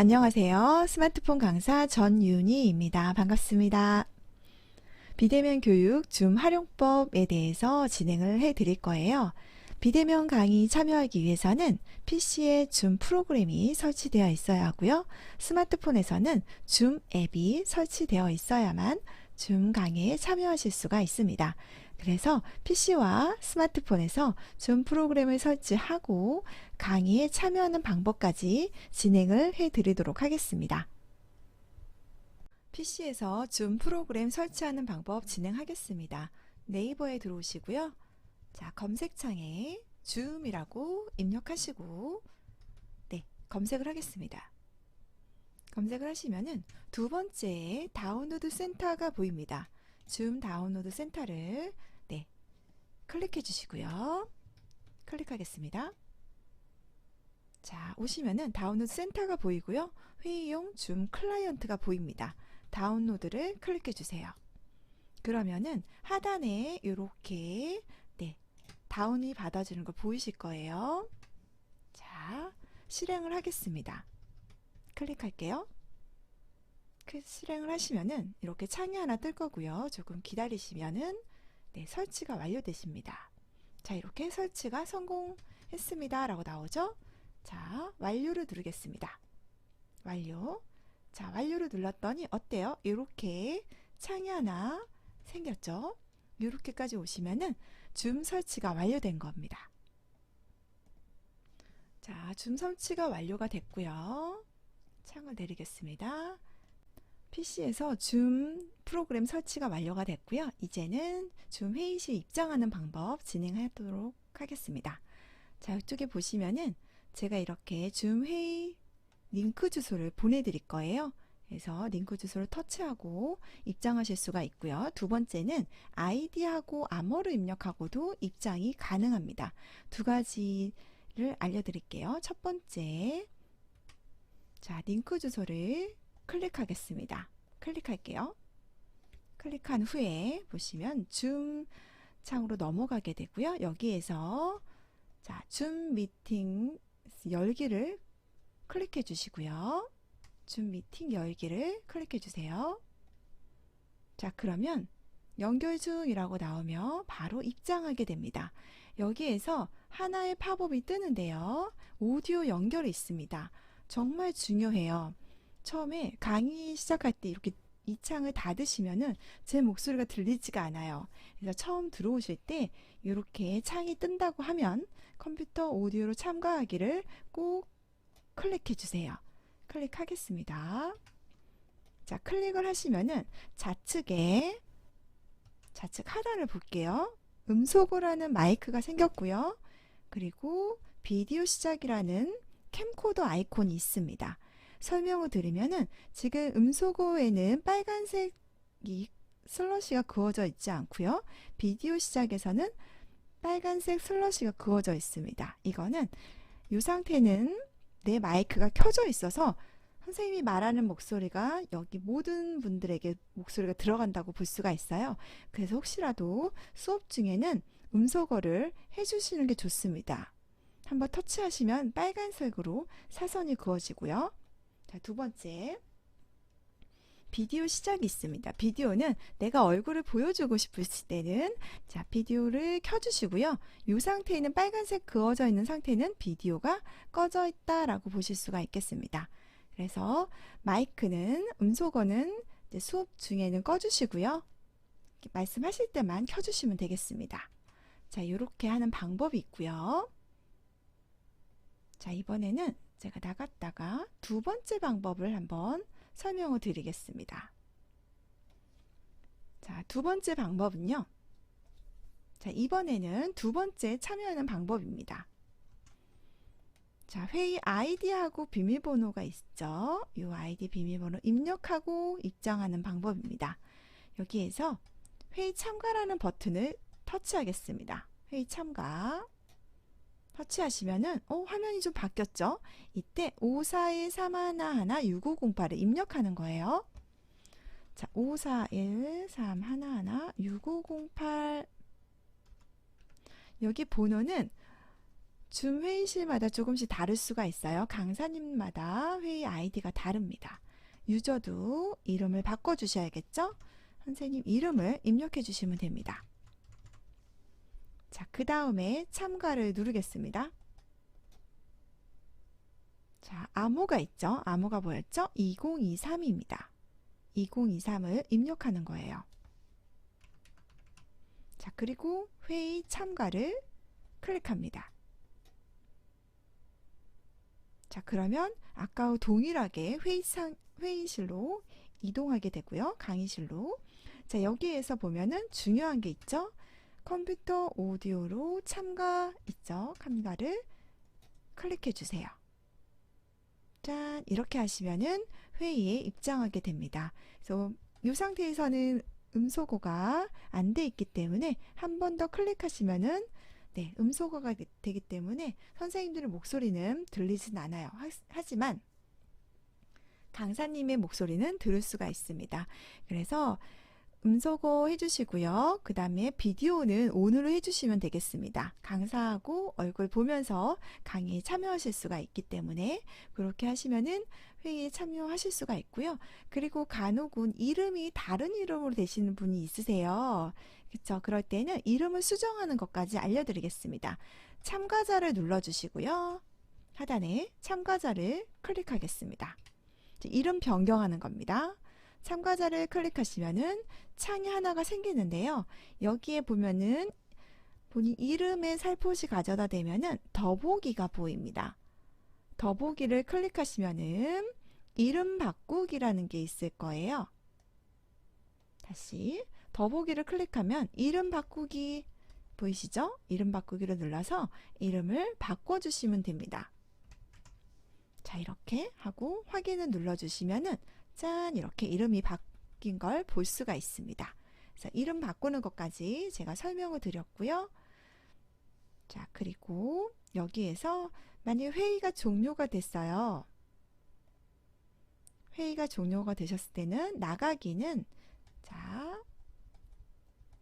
안녕하세요. 스마트폰 강사 전윤희입니다. 반갑습니다. 비대면 교육 줌 활용법에 대해서 진행을 해 드릴 거예요. 비대면 강의 참여하기 위해서는 PC에 줌 프로그램이 설치되어 있어야 하고요. 스마트폰에서는 줌 앱이 설치되어 있어야만 줌 강의에 참여하실 수가 있습니다. 그래서 PC와 스마트폰에서 줌 프로그램을 설치하고 강의에 참여하는 방법까지 진행을 해 드리도록 하겠습니다. PC에서 줌 프로그램 설치하는 방법 진행하겠습니다. 네이버에 들어오시고요. 자, 검색창에 줌이라고 입력하시고 네, 검색을 하겠습니다. 검색을 하시면은 두 번째 다운로드 센터가 보입니다. 줌 다운로드 센터를 네, 클릭해 주시고요. 클릭하겠습니다. 자, 오시면은 다운로드 센터가 보이고요. 회의용 줌 클라이언트가 보입니다. 다운로드를 클릭해 주세요. 그러면은 하단에 이렇게 네, 다운이 받아주는 거 보이실 거예요. 자, 실행을 하겠습니다. 클릭할게요. 그 실행을 하시면은 이렇게 창이 하나 뜰 거고요. 조금 기다리시면은 네, 설치가 완료되십니다. 자, 이렇게 설치가 성공했습니다. 라고 나오죠? 자, 완료를 누르겠습니다. 완료. 자, 완료를 눌렀더니 어때요? 이렇게 창이 하나 생겼죠? 이렇게까지 오시면은 줌 설치가 완료된 겁니다. 자, 줌 설치가 완료가 됐고요. 창을 내리겠습니다. PC에서 줌 프로그램 설치가 완료가 됐고요. 이제는 줌 회의실 입장하는 방법 진행하도록 하겠습니다. 자, 이쪽에 보시면은 제가 이렇게 줌 회의 링크 주소를 보내드릴 거예요. 그래서 링크 주소를 터치하고 입장하실 수가 있고요. 두 번째는 아이디하고 암호를 입력하고도 입장이 가능합니다. 두 가지를 알려드릴게요. 첫 번째, 자, 링크 주소를 클릭하겠습니다. 클릭할게요. 클릭한 후에 보시면 줌 창으로 넘어가게 되고요. 여기에서 자, 줌 미팅 열기를 클릭해 주시고요. 줌 미팅 열기를 클릭해 주세요. 자, 그러면 연결 중이라고 나오면 바로 입장하게 됩니다. 여기에서 하나의 팝업이 뜨는데요. 오디오 연결이 있습니다. 정말 중요해요. 처음에 강의 시작할 때 이렇게 이 창을 닫으시면은 제 목소리가 들리지가 않아요. 그래서 처음 들어오실 때 이렇게 창이 뜬다고 하면 컴퓨터 오디오로 참가하기를 꼭 클릭해 주세요. 클릭하겠습니다. 자, 클릭을 하시면은 좌측에 좌측 하단을 볼게요. 음소거라는 마이크가 생겼고요. 그리고 비디오 시작이라는 캠코더 아이콘이 있습니다. 설명을 드리면은 지금 음소거에는 빨간색이 슬러시가 그어져 있지 않고요. 비디오 시작에서는 빨간색 슬러시가 그어져 있습니다. 이거는 이 상태는 내 마이크가 켜져 있어서 선생님이 말하는 목소리가 여기 모든 분들에게 목소리가 들어간다고 볼 수가 있어요. 그래서 혹시라도 수업 중에는 음소거를 해주시는 게 좋습니다. 한번 터치하시면 빨간색으로 사선이 그어지고요. 자, 두 번째. 비디오 시작이 있습니다. 비디오는 내가 얼굴을 보여주고 싶을 때는 자 비디오를 켜주시고요. 이 상태에는 빨간색 그어져 있는 상태는 비디오가 꺼져 있다라고 보실 수가 있겠습니다. 그래서 마이크는 음소거는 수업 중에는 꺼주시고요. 말씀하실 때만 켜주시면 되겠습니다. 자 이렇게 하는 방법이 있고요. 자 이번에는 제가 나갔다가 두 번째 방법을 한번 설명을 드리겠습니다. 자, 두 번째 방법은요. 자, 이번에는 두 번째 참여하는 방법입니다. 자, 회의 아이디하고 비밀번호가 있죠. 이 아이디 비밀번호 입력하고 입장하는 방법입니다. 여기에서 회의 참가라는 버튼을 터치하겠습니다. 회의 참가. 터치하시면은 어, 화면이 좀 바뀌었죠? 이때 5413116508을 입력하는 거예요. 자, 5413116508 여기 번호는 줌 회의실마다 조금씩 다를 수가 있어요. 강사님마다 회의 아이디가 다릅니다. 유저도 이름을 바꿔 주셔야겠죠? 선생님 이름을 입력해 주시면 됩니다. 자, 그 다음에 참가를 누르겠습니다. 자, 암호가 있죠? 암호가 뭐였죠? 2023입니다. 2023을 입력하는 거예요. 자, 그리고 회의 참가를 클릭합니다. 자, 그러면 아까와 동일하게 회의상, 회의실로 이동하게 되고요. 강의실로. 자, 여기에서 보면은 중요한 게 있죠. 컴퓨터 오디오로 참가 있죠. 참가를 클릭해 주세요. 짠, 이렇게 하시면은 회의에 입장하게 됩니다. 그래서 이 상태에서는 음소거가 안 돼 있기 때문에 한 번 더 클릭하시면은 네, 음소거가 되- 되기 때문에 선생님들의 목소리는 들리진 않아요. 하, 하지만 강사님의 목소리는 들을 수가 있습니다. 그래서 음소거 해주시고요. 그 다음에 비디오는 온으로 해주시면 되겠습니다. 강사하고 얼굴 보면서 강의에 참여하실 수가 있기 때문에 그렇게 하시면은 회의에 참여하실 수가 있고요. 그리고 간혹은 이름이 다른 이름으로 되시는 분이 있으세요. 그쵸? 그럴 때는 이름을 수정하는 것까지 알려드리겠습니다. 참가자를 눌러주시고요. 하단에 참가자를 클릭하겠습니다. 이름 변경하는 겁니다. 참가자를 클릭하시면은 창이 하나가 생기는데요. 여기에 보면은 본인 이름에 살포시 가져다 대면은 더보기가 보입니다. 더보기를 클릭하시면은 이름 바꾸기라는 게 있을 거예요. 다시 더보기를 클릭하면 이름 바꾸기 보이시죠? 이름 바꾸기를 눌러서 이름을 바꿔주시면 됩니다. 자, 이렇게 하고 확인을 눌러주시면은 짠! 이렇게 이름이 바뀐 걸 볼 수가 있습니다. 그래서 이름 바꾸는 것까지 제가 설명을 드렸고요. 자, 그리고 여기에서 만약 회의가 종료가 됐어요. 회의가 종료가 되셨을 때는 나가기는 자,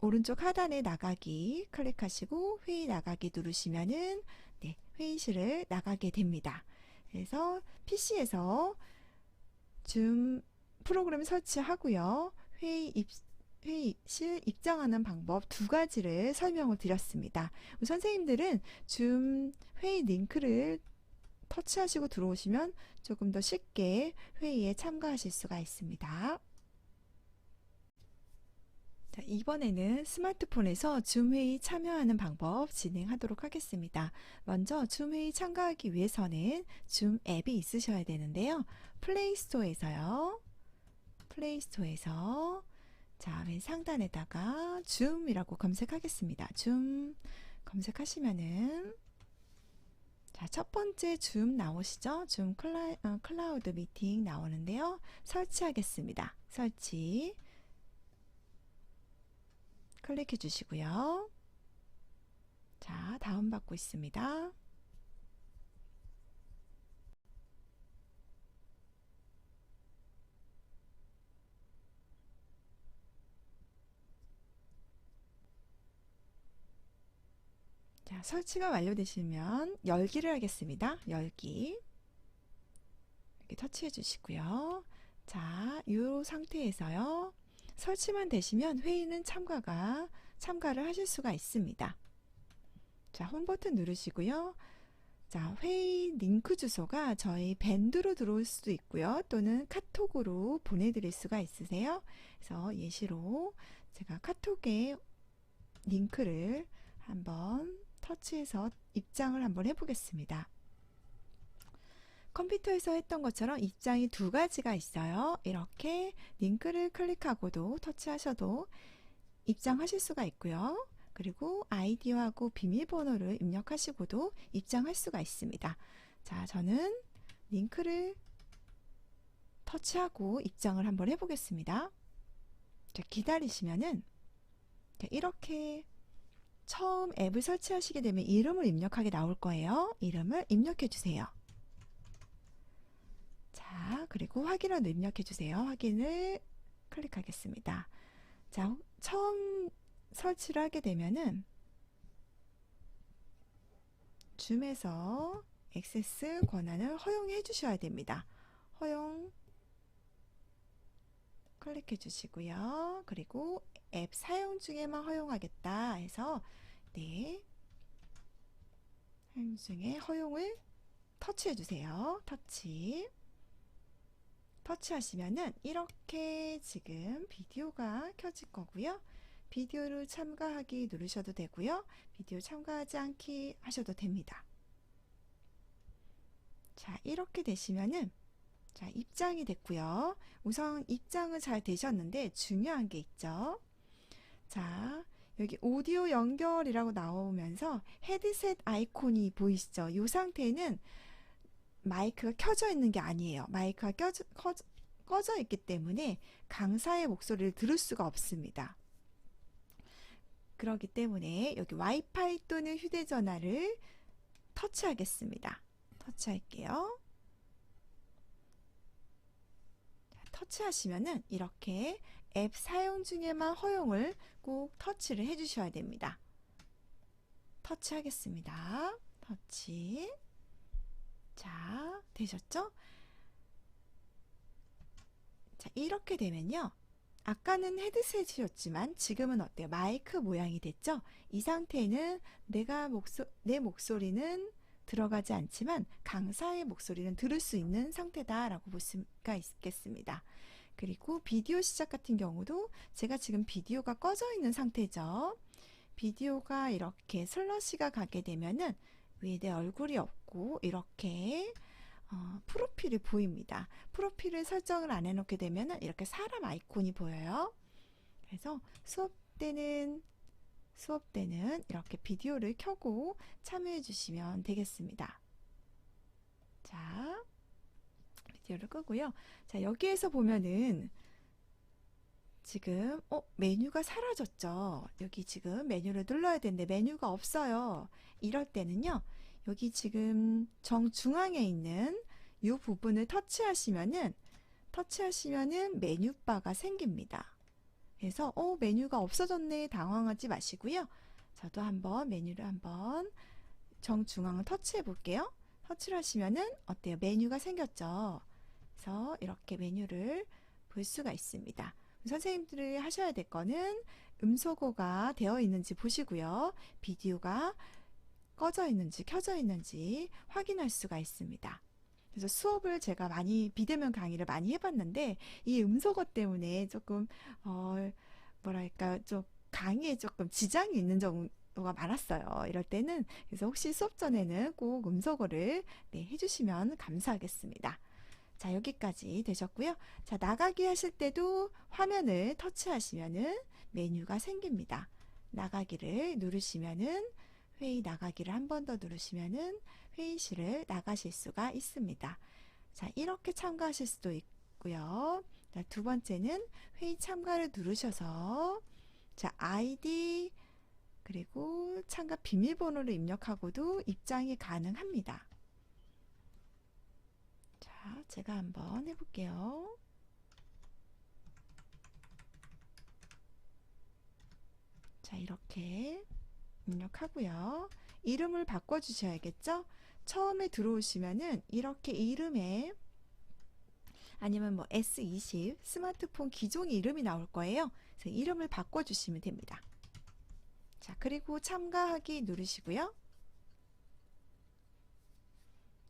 오른쪽 하단에 나가기 클릭하시고 회의 나가기 누르시면은 네, 회의실을 나가게 됩니다. 그래서 PC에서 줌 프로그램 설치하고요. 회의 입, 회의실 입장하는 방법 두 가지를 설명을 드렸습니다. 선생님들은 줌 회의 링크를 터치하시고 들어오시면 조금 더 쉽게 회의에 참가하실 수가 있습니다. 자, 이번에는 스마트폰에서 줌 회의 참여하는 방법 진행하도록 하겠습니다. 먼저 줌 회의 참가하기 위해서는 줌 앱이 있으셔야 되는데요. 플레이스토어에서요. 플레이스토어에서 자, 맨 상단에다가 줌이라고 검색하겠습니다. 줌 검색하시면은 자, 첫 번째 줌 나오시죠? 줌 클라, 어, 클라우드 미팅 나오는데요. 설치하겠습니다. 설치. 클릭해 주시고요. 자, 다운받고 있습니다. 자, 설치가 완료되시면 열기를 하겠습니다. 열기. 이렇게 터치해 주시고요. 자, 이 상태에서요. 설치만 되시면 회의는 참가가 참가를 하실 수가 있습니다. 자, 홈 버튼 누르시고요. 자, 회의 링크 주소가 저희 밴드로 들어올 수도 있고요. 또는 카톡으로 보내드릴 수가 있으세요. 그래서 예시로 제가 카톡에 링크를 한번 터치해서 입장을 한번 해보겠습니다. 컴퓨터에서 했던 것처럼 입장이 두 가지가 있어요. 이렇게 링크를 클릭하고도 터치하셔도 입장하실 수가 있고요. 그리고 아이디하고 비밀번호를 입력하시고도 입장할 수가 있습니다. 자, 저는 링크를 터치하고 입장을 한번 해보겠습니다. 자, 기다리시면은 이렇게 처음 앱을 설치하시게 되면 이름을 입력하게 나올 거예요. 이름을 입력해 주세요. 자, 그리고 확인을 입력해 주세요. 확인을 클릭하겠습니다. 자, 처음 설치를 하게 되면은 줌에서 액세스 권한을 허용해 주셔야 됩니다. 허용 클릭해 주시고요. 그리고 앱 사용 중에만 허용하겠다 해서 네 사용 중에 허용을 터치해 주세요. 터치 터치하시면은 이렇게 지금 비디오가 켜질 거고요. 비디오를 참가하기 누르셔도 되고요. 비디오 참가하지 않기 하셔도 됩니다. 자, 이렇게 되시면은 자, 입장이 됐고요. 우선 입장은 잘 되셨는데 중요한 게 있죠. 자, 여기 오디오 연결이라고 나오면서 헤드셋 아이콘이 보이시죠? 이 상태는 마이크가 켜져 있는 게 아니에요. 마이크가 껴져, 꺼져, 꺼져 있기 때문에 강사의 목소리를 들을 수가 없습니다. 그렇기 때문에 여기 와이파이 또는 휴대전화를 터치하겠습니다. 터치할게요. 자, 터치하시면은 이렇게 앱 사용 중에만 허용을 꼭 터치를 해 주셔야 됩니다. 터치하겠습니다. 터치. 자, 되셨죠? 자, 이렇게 되면요. 아까는 헤드셋이었지만 지금은 어때요? 마이크 모양이 됐죠? 이 상태는 내가 목소, 내 목소리는 들어가지 않지만 강사의 목소리는 들을 수 있는 상태다라고 볼 수가 있겠습니다. 그리고 비디오 시작 같은 경우도 제가 지금 비디오가 꺼져 있는 상태죠. 비디오가 이렇게 슬러시가 가게 되면은 위에 내 얼굴이 없고 이렇게 어, 프로필이 보입니다. 프로필을 설정을 안 해놓게 되면 이렇게 사람 아이콘이 보여요. 그래서 수업 때는 수업 때는 이렇게 비디오를 켜고 참여해 주시면 되겠습니다. 자, 비디오를 끄고요. 자, 여기에서 보면은 지금 어 메뉴가 사라졌죠. 여기 지금 메뉴를 눌러야 되는데 메뉴가 없어요. 이럴 때는요. 여기 지금 정중앙에 있는 이 부분을 터치하시면은 터치하시면은 메뉴바가 생깁니다. 그래서 어 메뉴가 없어졌네 당황하지 마시고요. 저도 한번 메뉴를 한번 정중앙을 터치해 볼게요. 터치를 하시면은 어때요? 메뉴가 생겼죠. 그래서 이렇게 메뉴를 볼 수가 있습니다. 선생님들이 하셔야 될 거는 음소거가 되어 있는지 보시고요. 비디오가 꺼져 있는지 켜져 있는지 확인할 수가 있습니다. 그래서 수업을 제가 많이 비대면 강의를 많이 해봤는데 이 음소거 때문에 조금 어 뭐랄까 좀 강의에 조금 지장이 있는 정도가 많았어요. 이럴 때는 그래서 혹시 수업 전에는 꼭 음소거를 네, 해주시면 감사하겠습니다. 자, 여기까지 되셨고요. 자, 나가기 하실 때도 화면을 터치하시면은 메뉴가 생깁니다. 나가기를 누르시면은 회의 나가기를 한 번 더 누르시면은 회의실을 나가실 수가 있습니다. 자, 이렇게 참가하실 수도 있고요. 자, 두 번째는 회의 참가를 누르셔서 자, 아이디 그리고 참가 비밀번호를 입력하고도 입장이 가능합니다. 자, 제가 한번 해볼게요. 자, 이렇게 입력하고요. 이름을 바꿔주셔야겠죠? 처음에 들어오시면은 이렇게 이름에 아니면 뭐 S20 스마트폰 기종 이름이 나올 거예요. 그래서 이름을 바꿔주시면 됩니다. 자, 그리고 참가하기 누르시고요.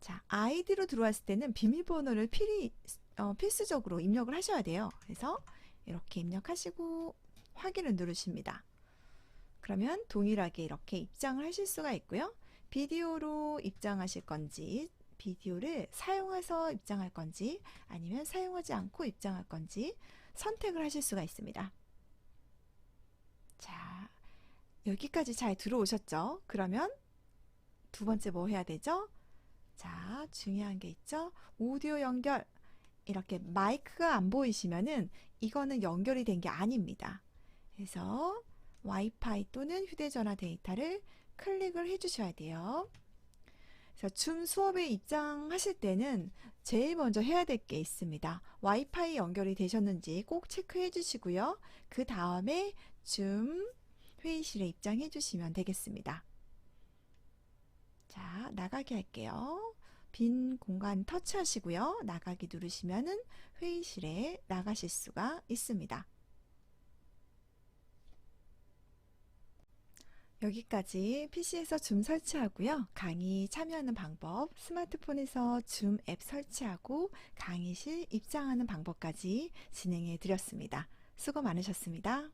자, 아이디로 들어왔을 때는 비밀번호를 필히, 어, 필수적으로 입력을 하셔야 돼요. 그래서 이렇게 입력하시고 확인을 누르십니다. 그러면 동일하게 이렇게 입장을 하실 수가 있고요. 비디오로 입장하실 건지, 비디오를 사용해서 입장할 건지, 아니면 사용하지 않고 입장할 건지 선택을 하실 수가 있습니다. 자, 여기까지 잘 들어오셨죠? 그러면 두 번째 뭐 해야 되죠? 자, 중요한 게 있죠? 오디오 연결. 이렇게 마이크가 안 보이시면은 이거는 연결이 된 게 아닙니다. 그래서 와이파이 또는 휴대전화 데이터를 클릭을 해 주셔야 돼요. 그래서 줌 수업에 입장하실 때는 제일 먼저 해야 될 게 있습니다. 와이파이 연결이 되셨는지 꼭 체크해 주시고요. 그 다음에 줌 회의실에 입장해 주시면 되겠습니다. 자, 나가기 할게요. 빈 공간 터치하시고요. 나가기 누르시면은 회의실에 나가실 수가 있습니다. 여기까지 PC에서 줌 설치하고요. 강의 참여하는 방법, 스마트폰에서 줌 앱 설치하고 강의실 입장하는 방법까지 진행해 드렸습니다. 수고 많으셨습니다.